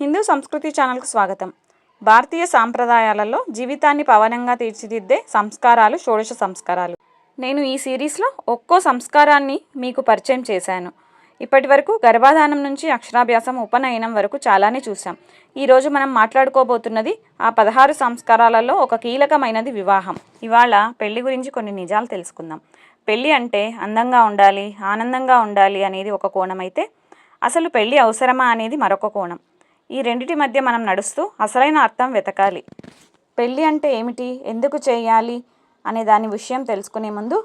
హిందూ సంస్కృతి ఛానల్కు స్వాగతం. భారతీయ సాంప్రదాయాలలో జీవితాన్ని పవనంగా తీర్చిదిద్దే సంస్కారాలు షోడశ సంస్కారాలు. నేను ఈ సిరీస్లో ఒక్కో సంస్కారాన్ని మీకు పరిచయం చేశాను. ఇప్పటి వరకు గర్భాధానం నుంచి అక్షరాభ్యాసం ఉపనయనం వరకు చాలానే చూసాం ఈరోజు మనం మాట్లాడుకోబోతున్నది ఆ పదహారు సంస్కారాలలో ఒక కీలకమైనది వివాహం. ఇవాళ పెళ్ళి గురించి కొన్ని నిజాలు తెలుసుకుందాం. పెళ్ళి అంటే అందంగా ఉండాలి ఆనందంగా ఉండాలి అనేది ఒక కోణం అయితే అసలు పెళ్ళి అవసరమా అనేది మరొక కోణం. ఈ రెండిటి మధ్య మనం నడుస్తూ అసలైన అర్థం వెతకాలి. పెళ్ళి అంటే ఏమిటి? ఎందుకు చేయాలి? అనే దాని విషయం తెలుసుకునే ముందు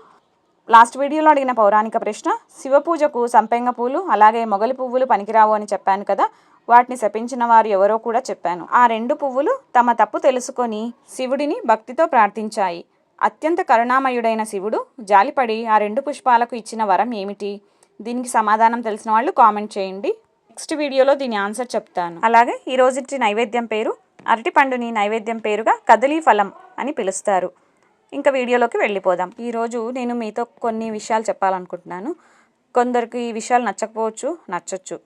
లాస్ట్ వీడియోలో అడిగిన పౌరాణిక ప్రశ్న శివ పూజకు సంపెంగ పూలు అలాగే మొగలి పువ్వులు పనికిరావు అని చెప్పాను కదా వాటిని శపించిన వారు ఎవరో కూడా చెప్పాను. ఆ రెండు పువ్వులు తమ తప్పు తెలుసుకొని శివుడిని భక్తితో ప్రార్థించాయి. అత్యంత కరుణామయుడైన శివుడు జాలిపడి ఆ రెండు పుష్పాలకు ఇచ్చిన వరం ఏమిటి? దీనికి సమాధానం తెలిసిన వాళ్ళు కామెంట్ చేయండి. నెక్స్ట్ వీడియోలో దీని ఆన్సర్ చెప్తాను. అలాగే ఈ రోజుటి నైవేద్యం పేరు అరటిపండుని నైవేద్యం పేరుగా కదలీ ఫలం అని పిలుస్తారు. ఇంకా వీడియోలోకి వెళ్ళిపోదాం. ఈరోజు నేను మీతో కొన్ని విషయాలు చెప్పాలనుకుంటున్నాను. కొందరికి ఈ విషయాలు నచ్చకపోవచ్చు నచ్చచ్చు.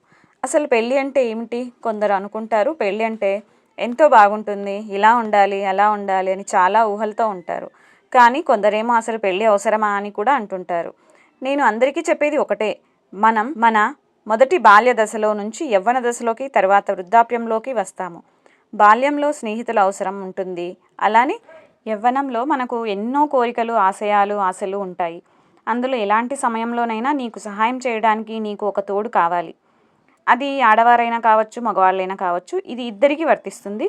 అసలు పెళ్ళి అంటే ఏమిటి? కొందరు అనుకుంటారు పెళ్ళి అంటే ఎంతో బాగుంటుంది ఇలా ఉండాలి అలా ఉండాలి అని చాలా ఊహలతో ఉంటారు. కానీ కొందరేమో అసలు పెళ్ళి అవసరమా అని కూడా అంటుంటారు. నేను అందరికీ చెప్పేది ఒకటే. మనం మన మొదటి బాల్య దశలో నుంచి యవ్వన దశలోకి తర్వాత వృద్ధాప్యంలోకి వస్తాము. బాల్యంలో స్నేహితుల అవసరం ఉంటుంది. అలానే యవ్వనంలో మనకు ఎన్నో కోరికలు ఆశయాలు ఆశలు ఉంటాయి. అందులో ఎలాంటి సమయంలోనైనా నీకు సహాయం చేయడానికి నీకు ఒక తోడు కావాలి. అది ఆడవారైనా కావచ్చు మగవాళ్ళైనా కావచ్చు ఇది ఇద్దరికీ వర్తిస్తుంది.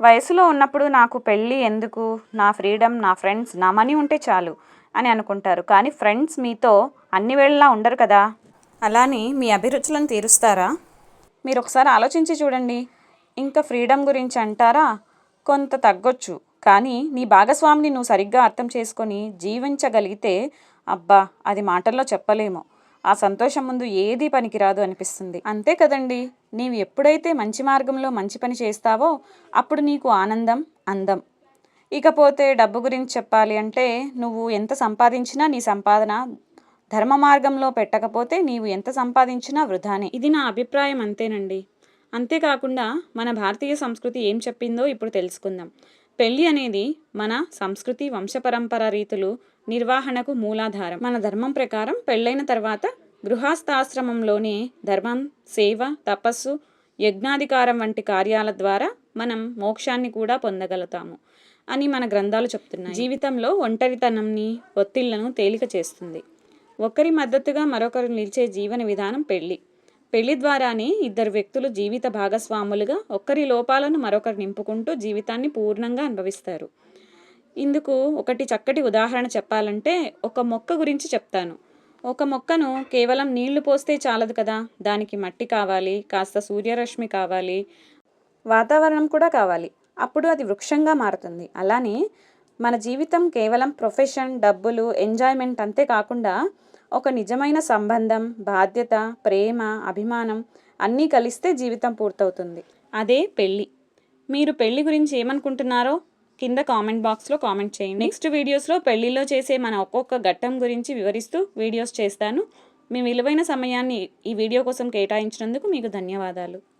వయసులో ఉన్నప్పుడు నాకు పెళ్ళి ఎందుకు? నా ఫ్రీడమ్ నా ఫ్రెండ్స్ నా మనీ ఉంటే చాలు అని అనుకుంటారు. కానీ ఫ్రెండ్స్ మీతో అన్ని వేళలా ఉండరు కదా. అలానే మీ అభిరుచులను తీరుస్తారా? మీరు ఒకసారి ఆలోచించి చూడండి. ఇంకా ఫ్రీడమ్ గురించి అంటారా? కొంత తగ్గొచ్చు. కానీ నీ భాగస్వామిని నువ్వు సరిగ్గా అర్థం చేసుకొని జీవించగలిగితే అబ్బా అది మాటల్లో చెప్పలేము. ఆ సంతోషం ముందు ఏదీ పనికిరాదు అనిపిస్తుంది. అంతే కదండి. నీవు ఎప్పుడైతే మంచి మార్గంలో మంచి పని చేస్తావో అప్పుడు నీకు ఆనందం అందం. ఇకపోతే డబ్బు గురించి చెప్పాలి అంటే నువ్వు ఎంత సంపాదించినా నీ సంపాదన ధర్మ మార్గంలో పెట్టకపోతే నీవు ఎంత సంపాదించినా వృధానే. ఇది నా అభిప్రాయం అంతేనండి. అంతేకాకుండా మన భారతీయ సంస్కృతి ఏం చెప్పిందో ఇప్పుడు తెలుసుకుందాం. పెళ్ళి అనేది మన సంస్కృతి వంశపరంపర రీతులు నిర్వహణకు మూలాధారం. మన ధర్మం ప్రకారం పెళ్ళైన తర్వాత గృహస్థాశ్రమంలోనే ధర్మం సేవ తపస్సు యజ్ఞాధికారం వంటి కార్యాల ద్వారా మనం మోక్షాన్ని కూడా పొందగలుగుతాము అని మన గ్రంథాలు చెప్తున్నాయి. జీవితంలో ఒంటరితనంని ఒత్తిళ్ళను తేలిక చేస్తుంది. ఒకరి మద్దతుగా మరొకరు నిలిచే జీవన విధానం పెళ్ళి పెళ్ళి ద్వారానే ఇద్దరు వ్యక్తులు జీవిత భాగస్వాములుగా ఒకరి లోపాలను మరొకరు నింపుకుంటూ జీవితాన్ని పూర్ణంగా అనుభవిస్తారు. ఇందుకు ఒకటి చక్కటి ఉదాహరణ చెప్పాలంటే ఒక మొక్క గురించి చెప్తాను. ఒక మొక్కను కేవలం నీళ్ళు పోస్తే చాలదు కదా దానికి మట్టి కావాలి కాస్త సూర్యరశ్మి కావాలి వాతావరణం కూడా కావాలి. అప్పుడు అది వృక్షంగా మారుతుంది. అలానే మన జీవితం కేవలం ప్రొఫెషన్ డబ్బులు ఎంజాయ్మెంట్ అంతే కాకుండా ఒక నిజమైన సంబంధం బాధ్యత ప్రేమ అభిమానం అన్నీ కలిస్తే జీవితం పూర్తవుతుంది. అదే పెళ్ళి. మీరు పెళ్ళి గురించి ఏమనుకుంటున్నారో కింద కామెంట్ బాక్స్లో కామెంట్ చేయండి. నెక్స్ట్ వీడియోస్లో పెళ్ళిలో చేసే మన ఒక్కొక్క ఘట్టం గురించి వివరిస్తూ వీడియోస్ చేస్తాను. మీ విలువైన సమయాన్ని ఈ వీడియో కోసం కేటాయించినందుకు మీకు ధన్యవాదాలు.